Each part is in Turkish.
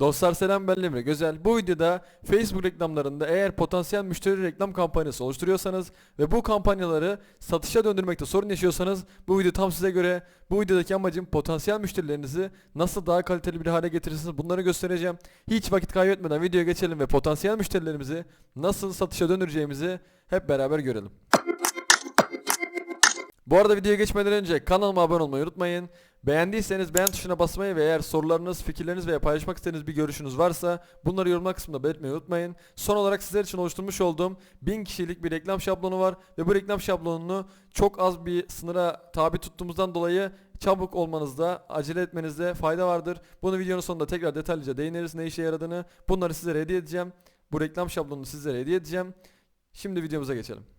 Dostlar selam ben Emre Gözel. Bu videoda Facebook reklamlarında eğer potansiyel müşteri reklam kampanyası oluşturuyorsanız ve bu kampanyaları satışa döndürmekte sorun yaşıyorsanız bu video tam size göre. Bu videodaki amacım potansiyel müşterilerinizi nasıl daha kaliteli bir hale getirirsiniz bunları göstereceğim. Hiç vakit kaybetmeden videoya geçelim ve potansiyel müşterilerimizi nasıl satışa döndüreceğimizi hep beraber görelim. Bu arada videoya geçmeden önce kanalıma abone olmayı unutmayın. Beğendiyseniz beğen tuşuna basmayı ve eğer sorularınız, fikirleriniz veya paylaşmak istediğiniz bir görüşünüz varsa bunları yorumlar kısmında belirtmeyi unutmayın. Son olarak sizler için oluşturmuş olduğum 1000 kişilik bir reklam şablonu var ve bu reklam şablonunu çok az bir sınıra tabi tuttuğumuzdan dolayı çabuk olmanızda, acele etmenizde fayda vardır. Bunu videonun sonunda tekrar detaylıca değiniriz ne işe yaradığını. Bunları sizlere hediye edeceğim. Bu reklam şablonunu sizlere hediye edeceğim. Şimdi videomuza geçelim.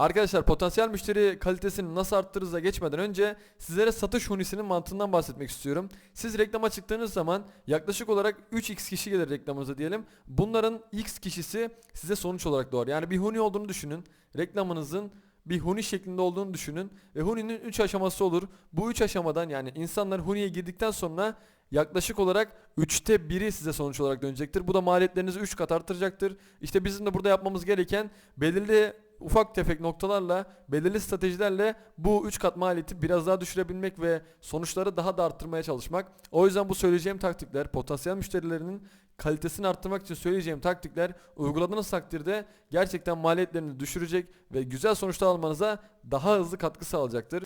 Arkadaşlar potansiyel müşteri kalitesini nasıl arttırırıza geçmeden önce sizlere satış hunisinin mantığından bahsetmek istiyorum. Siz reklama çıktığınız zaman yaklaşık olarak 3x kişi gelir reklamınıza diyelim. Bunların x kişisi size sonuç olarak doğar. Yani bir huni olduğunu düşünün. Reklamınızın bir huni şeklinde olduğunu düşünün ve huninin 3 aşaması olur. Bu 3 aşamadan yani insanlar huniye girdikten sonra yaklaşık olarak 3'te 1'i size sonuç olarak dönecektir. Bu da maliyetlerinizi 3 kat arttıracaktır. İşte bizim de burada yapmamız gereken belirli ufak tefek noktalarla, belirli stratejilerle bu 3 kat maliyeti biraz daha düşürebilmek ve sonuçları daha da arttırmaya çalışmak. O yüzden bu söyleyeceğim taktikler potansiyel müşterilerinin kalitesini arttırmak için söyleyeceğim taktikler uyguladığınız takdirde gerçekten maliyetlerini düşürecek ve güzel sonuçlar almanıza daha hızlı katkı sağlayacaktır.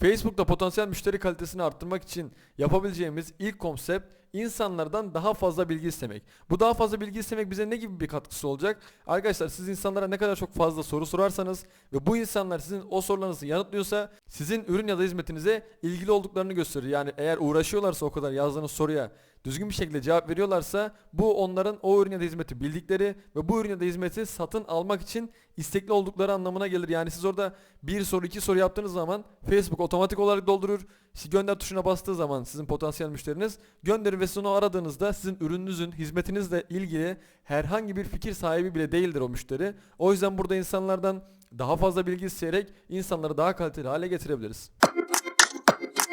Facebook'ta potansiyel müşteri kalitesini arttırmak için yapabileceğimiz ilk konsept insanlardan daha fazla bilgi istemek. Bu daha fazla bilgi istemek bize ne gibi bir katkısı olacak? Arkadaşlar siz insanlara ne kadar çok fazla soru sorarsanız ve bu insanlar sizin o sorularınızı yanıtlıyorsa sizin ürün ya da hizmetinize ilgili olduklarını gösterir. Yani eğer uğraşıyorlarsa o kadar yazdığınız soruya düzgün bir şekilde cevap veriyorlarsa bu onların o ürün ya da hizmeti bildikleri ve bu ürün ya da hizmeti satın almak için istekli oldukları anlamına gelir. Yani siz orada bir soru iki soru yaptığınız zaman Facebook otomatik olarak doldurur. Siz gönder tuşuna bastığı zaman sizin potansiyel müşteriniz gönderir ve siz onu aradığınızda sizin ürününüzün hizmetinizle ilgili herhangi bir fikir sahibi bile değildir o müşteri. O yüzden burada insanlardan daha fazla bilgi isteyerek insanları daha kaliteli hale getirebiliriz.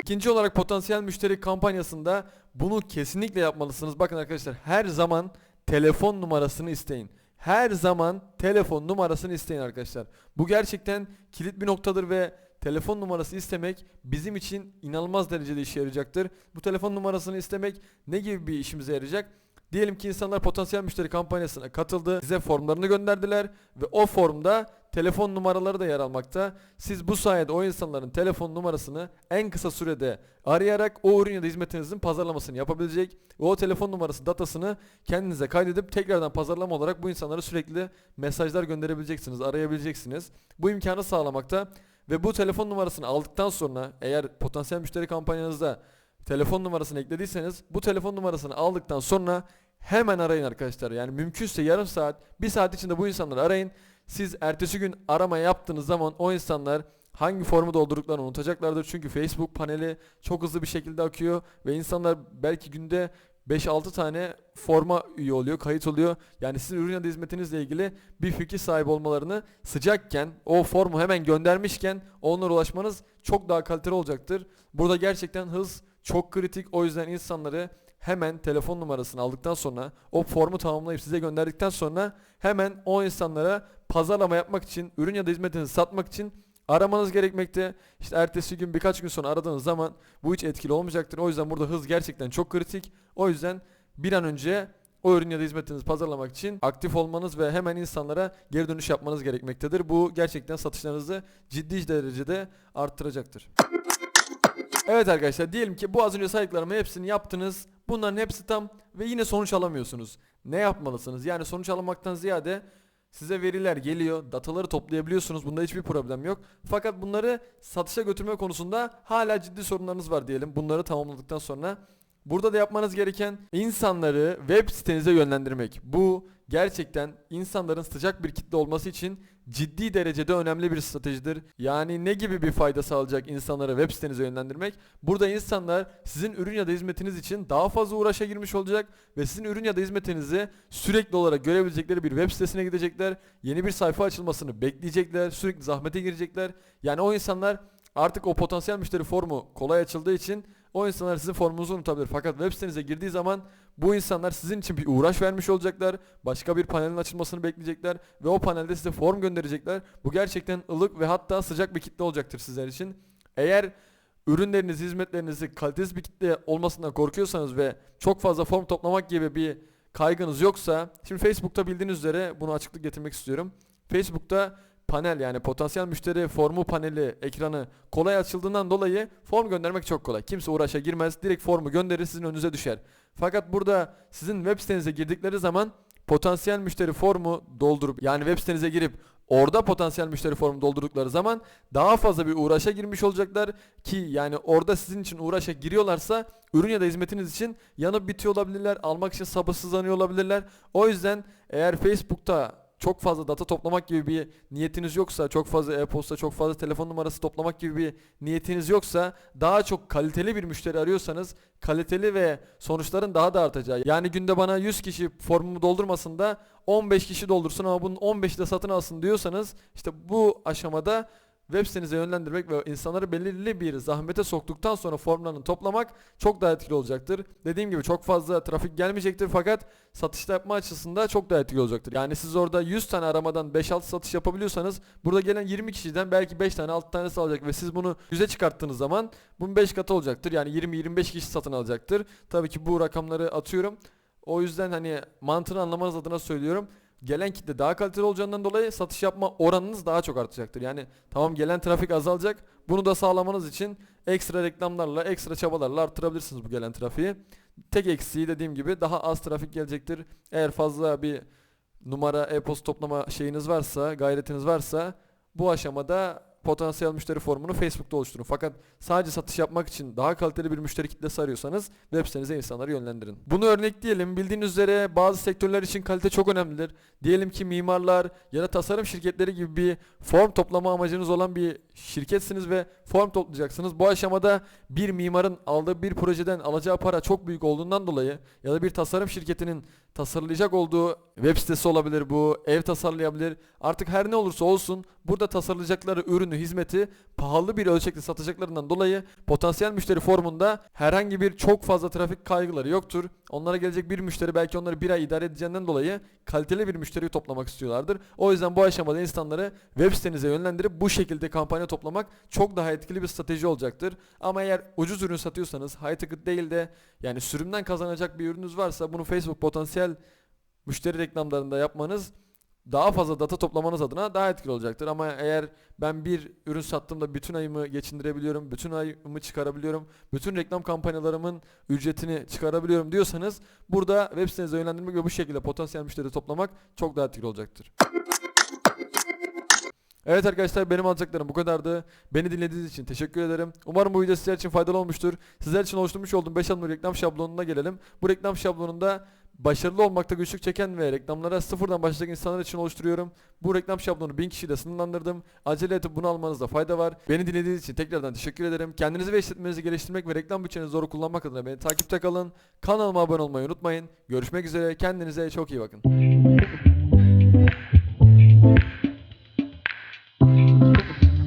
İkinci olarak potansiyel müşteri kampanyasında bunu kesinlikle yapmalısınız. Bakın arkadaşlar her zaman telefon numarasını isteyin. Her zaman telefon numarasını isteyin arkadaşlar. Bu gerçekten kilit bir noktadır ve telefon numarası istemek bizim için inanılmaz derecede işe yarayacaktır. Bu telefon numarasını istemek ne gibi bir işimize yarayacak? Diyelim ki insanlar potansiyel müşteri kampanyasına katıldı. Size formlarını gönderdiler ve o formda telefon numaraları da yer almakta. Siz bu sayede o insanların telefon numarasını en kısa sürede arayarak o ürün ya da hizmetinizin pazarlamasını yapabilecek ve o telefon numarası datasını kendinize kaydedip tekrardan pazarlama olarak bu insanlara sürekli mesajlar gönderebileceksiniz, arayabileceksiniz. Bu imkanı sağlamakta ve bu telefon numarasını aldıktan sonra eğer potansiyel müşteri kampanyanızda telefon numarasını eklediyseniz bu telefon numarasını aldıktan sonra hemen arayın arkadaşlar. Yani mümkünse yarım saat, bir saat içinde bu insanları arayın. Siz ertesi gün arama yaptığınız zaman o insanlar hangi formu doldurduklarını unutacaklardır. Çünkü Facebook paneli çok hızlı bir şekilde akıyor ve insanlar belki günde 5-6 tane forma üye oluyor, kayıt oluyor. Yani sizin ürün ya da hizmetinizle ilgili bir fikir sahibi olmalarını sıcakken, o formu hemen göndermişken onlara ulaşmanız çok daha kaliteli olacaktır. Burada gerçekten hız çok kritik. O yüzden insanları hemen telefon numarasını aldıktan sonra o formu tamamlayıp size gönderdikten sonra hemen o insanlara pazarlama yapmak için, ürün ya da hizmetinizi satmak için aramanız gerekmekte. İşte ertesi gün birkaç gün sonra aradığınız zaman bu hiç etkili olmayacaktır. O yüzden burada hız gerçekten çok kritik. O yüzden bir an önce o ürün ya da hizmetinizi pazarlamak için aktif olmanız ve hemen insanlara geri dönüş yapmanız gerekmektedir. Bu gerçekten satışlarınızı ciddi derecede arttıracaktır. Evet arkadaşlar diyelim ki bu az önce saydıklarımı hepsini yaptınız. Bunların hepsi tam ve yine sonuç alamıyorsunuz. Ne yapmalısınız? Yani sonuç almaktan ziyade size veriler geliyor, dataları toplayabiliyorsunuz. Bunda hiçbir problem yok. Fakat bunları satışa götürme konusunda hala ciddi sorunlarınız var diyelim. Bunları tamamladıktan sonra Burada da yapmanız gereken insanları web sitenize yönlendirmek. Bu gerçekten insanların sıcak bir kitle olması için ciddi derecede önemli bir stratejidir. Yani ne gibi bir fayda sağlayacak insanları web sitenize yönlendirmek? Burada insanlar sizin ürün ya da hizmetiniz için daha fazla uğraşa girmiş olacak ve sizin ürün ya da hizmetinizi sürekli olarak görebilecekleri bir web sitesine gidecekler. Yeni bir sayfa açılmasını bekleyecekler. Sürekli zahmete girecekler. Yani o insanlar artık o potansiyel müşteri formu kolay açıldığı için O insanlar sizin formunuzu unutabilir. Fakat web sitenize girdiği zaman bu insanlar sizin için bir uğraş vermiş olacaklar. Başka bir panelin açılmasını bekleyecekler ve o panelde size form gönderecekler. Bu gerçekten ılık ve hatta sıcak bir kitle olacaktır sizler için. Eğer ürünleriniz, hizmetlerinizi kalitesiz bir kitle olmasından korkuyorsanız ve çok fazla form toplamak gibi bir kaygınız yoksa şimdi Facebook'ta bildiğiniz üzere bunu açıklık getirmek istiyorum. Facebook'ta panel yani potansiyel müşteri formu paneli ekranı kolay açıldığından dolayı form göndermek çok kolay. Kimse uğraşa girmez. Direkt formu gönderir sizin önünüze düşer. Fakat burada sizin web sitenize girdikleri zaman potansiyel müşteri formu doldurup yani web sitenize girip orada potansiyel müşteri formu doldurdukları zaman daha fazla bir uğraşa girmiş olacaklar ki yani orada sizin için uğraşa giriyorlarsa ürün ya da hizmetiniz için yanıp bitiyor olabilirler, almak için sabırsızlanıyor olabilirler. O yüzden eğer Facebook'ta çok fazla data toplamak gibi bir niyetiniz yoksa, çok fazla e-posta, çok fazla telefon numarası toplamak gibi bir niyetiniz yoksa, daha çok kaliteli bir müşteri arıyorsanız, kaliteli ve sonuçların daha da artacağı. Yani günde bana 100 kişi formumu doldurmasın da 15 kişi doldursun ama bunun 15'i de satın alsın diyorsanız, işte bu aşamada web sitenize yönlendirmek ve insanları belirli bir zahmete soktuktan sonra formlarını toplamak çok daha etkili olacaktır. Dediğim gibi çok fazla trafik gelmeyecektir fakat satışta yapma açısında çok daha etkili olacaktır. Yani siz orada 100 tane aramadan 5-6 satış yapabiliyorsanız burada gelen 20 kişiden belki 5 tane 6 tanesi alacak ve siz bunu 100'e çıkarttığınız zaman bunun 5 katı olacaktır. Yani 20-25 kişi satın alacaktır. Tabii ki bu rakamları atıyorum. O yüzden hani mantığını anlamanız adına söylüyorum gelen kitle daha kaliteli olacağından dolayı satış yapma oranınız daha çok artacaktır. Yani tamam gelen trafik azalacak. Bunu da sağlamanız için ekstra reklamlarla, ekstra çabalarla arttırabilirsiniz bu gelen trafiği. Tek eksiği dediğim gibi daha az trafik gelecektir. Eğer fazla bir numara e-posta toplama şeyiniz varsa, gayretiniz varsa bu aşamada potansiyel müşteri formunu Facebook'ta oluşturun. Fakat sadece satış yapmak için daha kaliteli bir müşteri kitlesi arıyorsanız web sitenize insanları yönlendirin. Bunu örnekleyelim. Bildiğiniz üzere bazı sektörler için kalite çok önemlidir. Diyelim ki mimarlar ya da tasarım şirketleri gibi bir form toplama amacınız olan bir şirketsiniz ve form toplayacaksınız. Bu aşamada bir mimarın aldığı bir projeden alacağı para çok büyük olduğundan dolayı ya da bir tasarım şirketinin tasarlayacak olduğu web sitesi olabilir bu, ev tasarlayabilir. Artık her ne olursa olsun burada tasarlayacakları ürünü, hizmeti pahalı bir ölçekte satacaklarından dolayı potansiyel müşteri formunda herhangi bir çok fazla trafik kaygıları yoktur. Onlara gelecek bir müşteri belki onları bir ay idare edeceğinden dolayı kaliteli bir müşteriyi toplamak istiyorlardır. O yüzden bu aşamada insanları web sitenize yönlendirip bu şekilde kampanya toplamak çok daha etkili bir strateji olacaktır. Ama eğer ucuz ürün satıyorsanız high ticket değil de yani sürümden kazanacak bir ürününüz varsa bunu Facebook potansiyel müşteri reklamlarında yapmanız daha fazla data toplamanız adına daha etkili olacaktır. Ama eğer ben bir ürün sattığımda bütün ayımı geçindirebiliyorum, bütün ayımı çıkarabiliyorum, bütün reklam kampanyalarımın ücretini çıkarabiliyorum diyorsanız burada web sitenize yönlendirmek ve bu şekilde potansiyel müşteri toplamak çok daha etkili olacaktır. Evet arkadaşlar benim alacaklarım bu kadardı. Beni dinlediğiniz için teşekkür ederim. Umarım bu video sizler için faydalı olmuştur. Sizler için oluşturmuş olduğum 5 adımlı reklam şablonuna gelelim. Bu reklam şablonunda başarılı olmakta güçlük çeken ve reklamlara sıfırdan başlayacak insanlar için oluşturuyorum. Bu reklam şablonu 1000 kişiyle sınırlandırdım. Acele edip bunu almanızda fayda var. Beni dinlediğiniz için tekrardan teşekkür ederim. Kendinizi ve işletmenizi geliştirmek ve reklam bütçenizi doğru kullanmak adına beni takipte kalın. Kanalıma abone olmayı unutmayın. Görüşmek üzere. Kendinize çok iyi bakın.